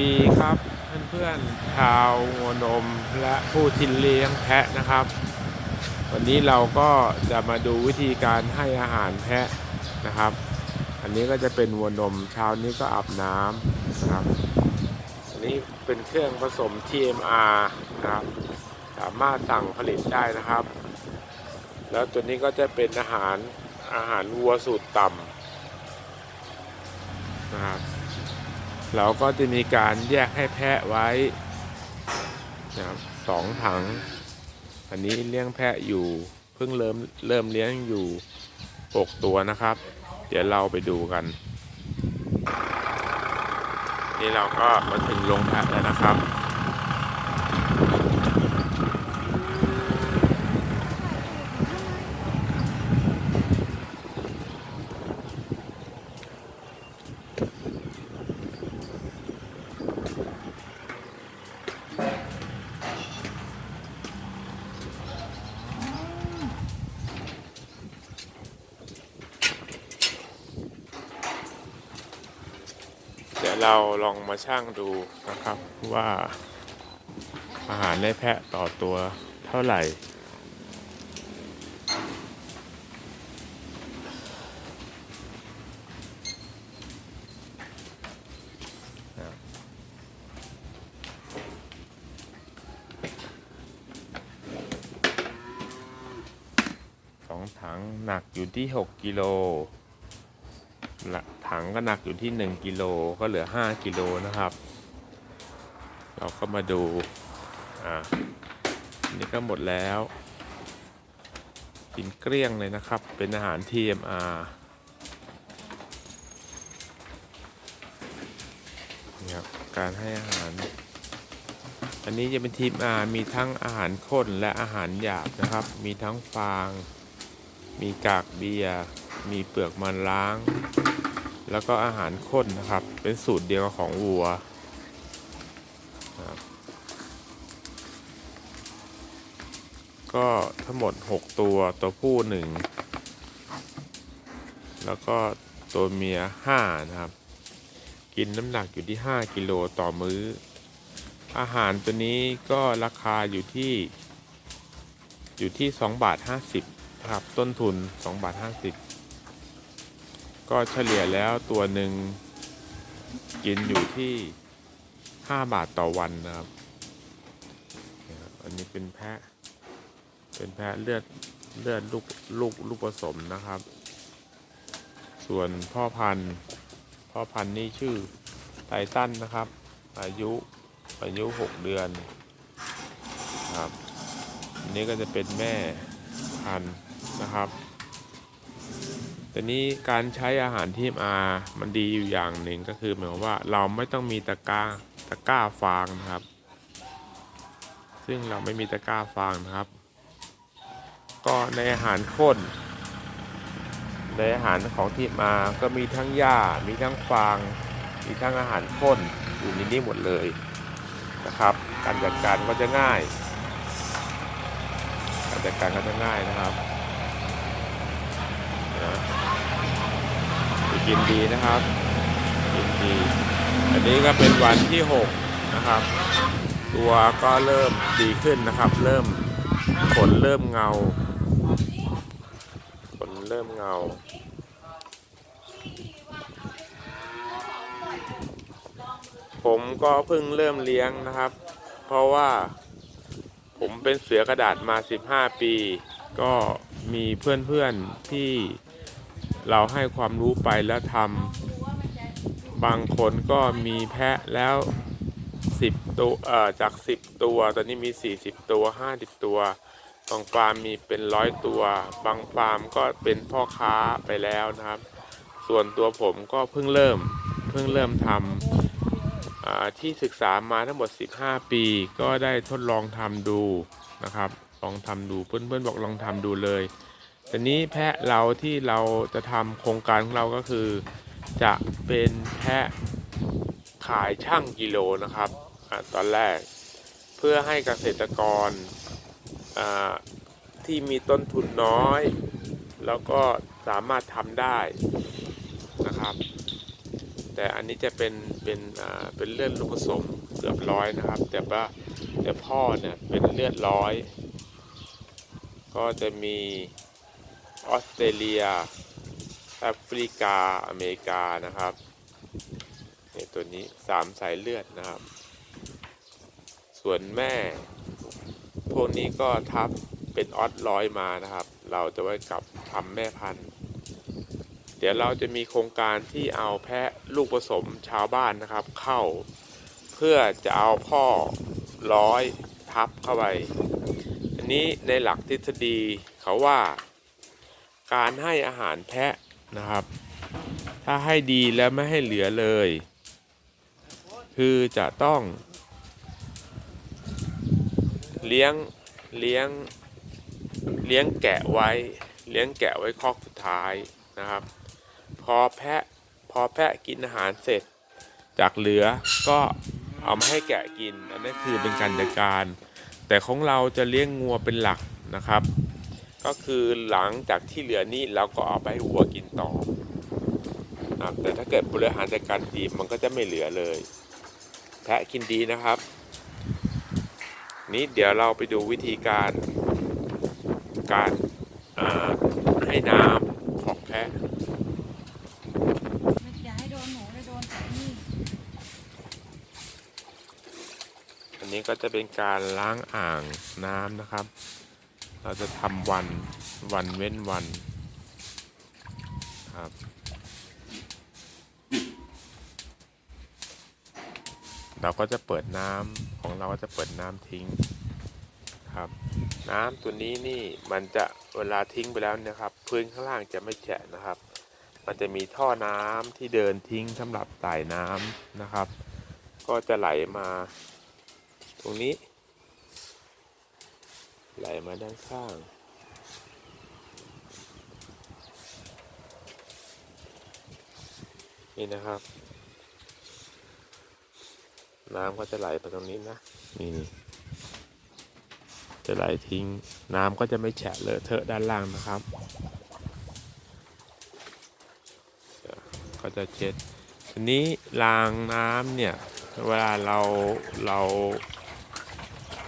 ดีครับเพื่อนๆชาวงวนมและผู้ที่เลี้ยงแพะนะครับ วันนี้เราก็จะมาดูวิธีการให้อาหารแพะนะครับ อันนี้ก็จะเป็นวัวนมเช้านี้ก็อาบน้ำนะครับ อันนี้เป็นเครื่องผสม TMR นะครับ สามารถสั่งผลิตได้นะครับ แล้วตัวนี้ก็จะเป็นอาหารอาหารวัวสูตรต่ำนะครับ เราก็จะมีการแยกให้แพะไว้นะครับสองถัง อันนี้เลี้ยงแพะอยู่เพิ่งเริ่มเริ่มเลี้ยงอยู่ 6 ตัวนะครับ เดี๋ยวเราไปดูกัน นี่เราก็มาถึงโรงแพะแล้วนะครับ เราลองมาชั่งดูนะครับว่าอาหารในแพะต่อตัวเท่าไหร่ สองถังหนักอยู่ที่ 6 กิโลละ ถังก็หนักอยู่ที่ 1กิโลก็เหลือ 5กิโลนะครับ เราก็มาดูอ่าอันนี่ก็หมดแล้ว กินเกลี้ยงเลยนะครับ เป็นอาหาร TMR นี่ครับการให้อาหาร อันนี้จะเป็นทีมอามีทั้งอาหารข้นและอาหารหยาบนะครับ มีทั้งฟาง มีกากเบียร์ มีเปลือกมันล้าง แล้วก็อาหารข้นนะครับ เป็นสูตรเดียวกับของวัวนะครับก็ทั้งหมด 6 ตัวตัวผู้หนึ่งแล้วก็ตัวเมีย 5 นะครับ กินน้ำหนักอยู่ที่ 5 กิโลต่อมื้อ อาหารตัวนี้ก็ราคาอยู่ที่ อยู่ที่ 2 บาท 50 ครับ ต้นทุน 2 บาท 50 ก็เฉลี่ยแล้วตัวหนึ่งกินอยู่ที่ 5 บาทต่อวันนะครับ อันนี้เป็นแพะ เป็นแพะเลือดเลือดลูกลูกลูกผสมนะครับ ส่วนพ่อพันธุ์พ่อพันธุ์นี่ชื่อไททันนะครับ อายุอายุ 6 เดือนครับ อันนี้ก็จะเป็นแม่พันธุ์นะครับ แต่นี้การใช้อาหารที่มามันดีอยู่อย่างหนึ่งก็คือหมายความว่าเราไม่ต้องมีตะกร้าตะกร้าฟางนะครับ ซึ่งเราไม่มีตะกร้าฟางนะครับ ก็ในอาหารข้น ในอาหารของที่มาก็มีทั้งหญ้ามีทั้งฟาง มีทั้งอาหารข้นอยู่ในนี้หมดเลยนะครับ การจัดการก็จะง่าย การจัดการก็จะง่ายนะครับนะ กินดีนะครับกินดีอันนี้ก็เป็นวันที่ 6 นะครับ ตัวก็เริ่มดีขึ้นนะครับ เริ่มขนเริ่มเงาขนเริ่มเงาผมก็เพิ่งเริ่มเลี้ยงนะครับ เพราะว่าผมเป็นเสือกระดาษมา 15 ปี ก็มีเพื่อนๆที่ เราให้ความรู้ไปแล้วทำบางคนก็มีแพะแล้ว 10 ตัวเอ่อจาก 10 ตัว ตอนนี้มี 40 ตัว 50 ตัว บางฟาร์มมีเป็นร้อยตัว บางฟาร์มก็เป็นพ่อค้าไปแล้วนะครับ ส่วนตัวผมก็เพิ่งเริ่ม เพิ่งเริ่มทำอ่าที่ศึกษามาทั้งหมด 15 ปี ก็ได้ทดลองทำดูนะครับ ลองทำดูเพื่อนๆบอกลองทำดูเลย แต่นี้แพะเราที่เราจะทำโครงการของเราก็คือ จะเป็นแพะขายช่างกิโลนะครับอตอนแรก เพื่อให้เกษตรกรที่มีต้นทุนน้อย แล้วก็สามารถทำได้นะครับ แต่อันนี้จะเป็นเป็นเป็นเลือดลูกผสมเกือบร้อยนะครับ แต่ว่าแต่พ่อเนี่ยเป็นเลือดร้อย ก็จะมี ออสเตรเลียแอฟริกาอเมริกานะครับในตัวนี้สามสายเลือดนะครับ ส่วนแม่ พวกนี้ก็ทับเป็นออสร้อยมานะครับ เราจะไว้กับทำแม่พันธุ์ เดี๋ยวเราจะมีโครงการที่เอาแพะลูกผสมชาวบ้านนะครับ เข้าเพื่อจะเอาพ่อร้อยทับเข้าไป อันนี้ในหลักทฤษฎีเขาว่า การให้อาหารแพะนะครับ ถ้าให้ดีแล้วไม่ให้เหลือเลย คือจะต้อง เลี้ยงเลี้ยงเลี้ยงแกะไว้ เลี้ยงแกะไว้คอกสุดท้ายนะครับ พอแพะพอแพะกินอาหารเสร็จ จากเหลือก็เอามาให้แกะกิน อันนั้คือเป็นการจัดการ แต่ของเราจะเลี้ยงงัวเป็นหลักนะครับ ก็คือหลังจากที่เหลือนี้เราก็เอาไปให้วัวกินต่อนะครับแต่ถ้าเกิดบริหารจัดการดีมันก็จะไม่เหลือเลย แพะกินดีนะครับ นี้เดี๋ยวเราไปดูวิธีการการอ่าให้น้ำของแพะไม่อย่าให้โดนหนูเลยโดนแต่นี่อันนี้ก็จะเป็นการล้างอ่างน้ำนะครับ เราจะทำวันวันเว้นวันครับเราก็จะเปิดน้ำของเราก็จะเปิดน้ำทิ้งครับ น้ำตัวนี้นี่มันจะเวลาทิ้งไปแล้วนะครับ พื้นข้างล่างจะไม่แฉะนะครับ มันจะมีท่อน้ำที่เดินทิ้งสำหรับจ่ายน้ำนะครับ ก็จะไหลมา ตรงนี้ ไหลมาด้านข้าง นี่นะครับ น้ำก็จะไหลไปตรงนี้นะ นี่นี่จะไหลทิ้ง น้ำก็จะไม่แฉะเลอะเทอะด้านล่างนะครับ ก็จะเช็ดทีนี้รางน้ำเนี่ย เวลาเราเรา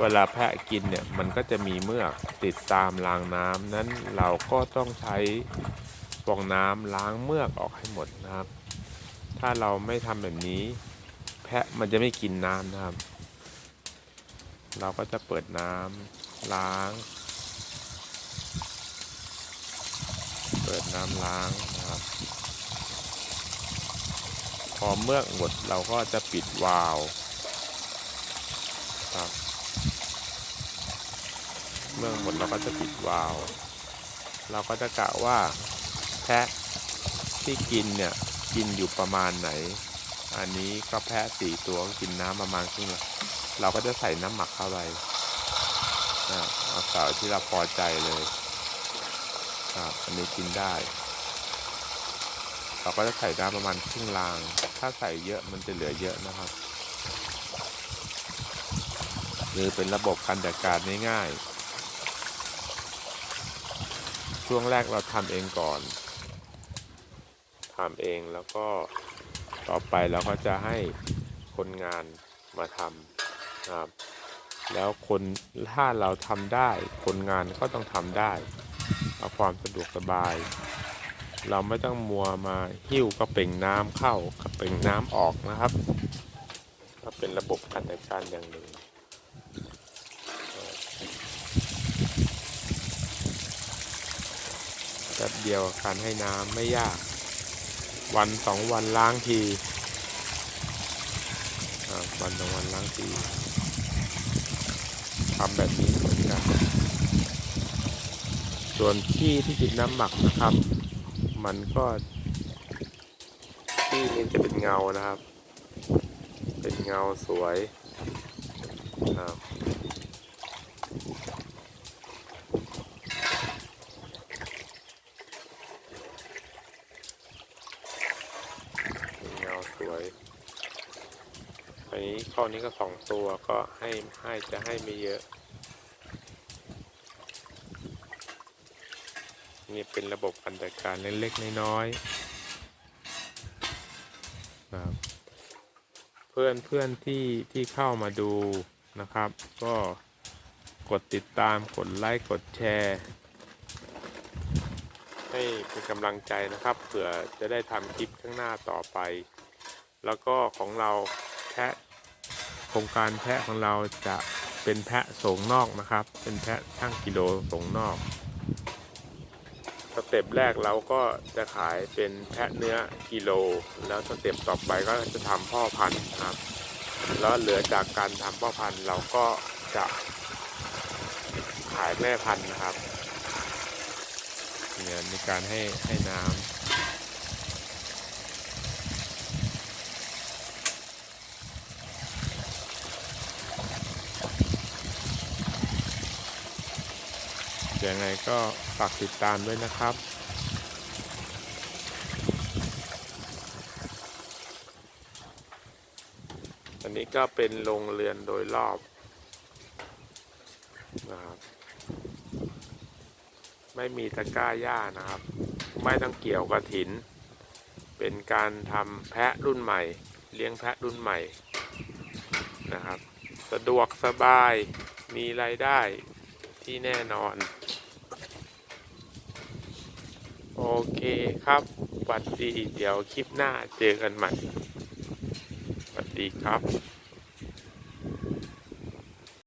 เวลาแพะกินเนี่ยมันก็จะมีเมือกติดตามรางน้ำนั้นเราก็ต้องใช้ฟองน้ำล้างเมือกออกให้หมดนะครับ ถ้าเราไม่ทำแบบนี้ แพะมันจะไม่กินน้ำนะครับ เราก็จะเปิดน้ำล้าง เปิดน้ำล้างนะครับ พอเมือกหมดเราก็จะปิดวาล์วครับ เมื่อกหมดเราก็จะปิดวาล์วเราก็จะกะว่าแพะที่กินเนี่ยกินอยู่ประมาณไหน อันนี้ก็แพะสี่ตัวกินน้ำประมาณครึ่งเราก็จะใส่น้ำหมักเข้าไปอ่าเอาสาที่เราพอใจเลยครับอันนี้กินได้ เราก็จะใส่น้ำประมาณครึ่งลาง ถ้าใส่เยอะมันจะเหลือเยอะนะครับหรือเป็นระบบการจัดการง่ายๆ ช่วงแรกเราทำเองก่อนทำเองแล้วก็ต่อไปเราก็จะให้คนงานมาทำนะครับ แล้วคนถ้าเราทำได้คนงานก็ต้องทำได้ เอาความสะดวกสบาย เราไม่ต้องมัวมาหิ้วกระเป่งน้ำเข้ากระเป่งน้ำออกนะครับ ก็เป็นระบบการจัดการอย่างหนึ่งแป๊บ เดียวการให้น้ำไม่ยาก วันสองวันล้างทีวันสองวันล้างทีทำแบบนี้เหมือนกัน ส่วนขี้ที่ติดน้ำหมักนะครับ มันก็ที่นี้จะเป็นเงานะครับ เป็นเงาสวยนะครับเป็นเงาสวย อันนี้ข้อนี้ก็สองตัวก็ให้ให้จะให้ไม่เยอะ นี่เป็นระบบการจัดการเล็กๆน้อยๆครับเพื่อนเพื่อนที่ที่เข้ามาดูนะครับ ก็กดติดตามกดไลค์กดแชร์ให้เป็นกำลังใจนะครับเผื่อจะได้ทำคลิปข้างหน้าต่อไป แล้วก็ของเรา แพะโครงการแพะของเราจะเป็นแพะส่งนอกนะครับ เป็นแพะช่างกิโลส่งนอกสเต็ปแรกเราก็จะขายเป็นแพะเนื้อกิโล แล้วสเต็ปต่อไปก็จะทำพ่อพันธุ์ครับ แล้วเหลือจากการทำพ่อพันธุ์เราก็จะขายแม่พันธุ์นะครับเนี่ยในการให้ให้น้ำ ยังไงก็ฝากติดตามด้วยนะครับอันนี้ก็เป็นโรงเรือนโดยรอบนะครับ ไม่มีตะกร้าหญ้านะครับ ไม่ต้องเกี่ยวกับถิน เป็นการทำแพะรุ่นใหม่ เลี้ยงแพะรุ่นใหม่นะครับ สะดวกสบายมีรายได้ที่แน่นอน โอ เคครับสวัสดี เดี๋ยวคลิปหน้าเจอกันใหม่สวัสดีครับ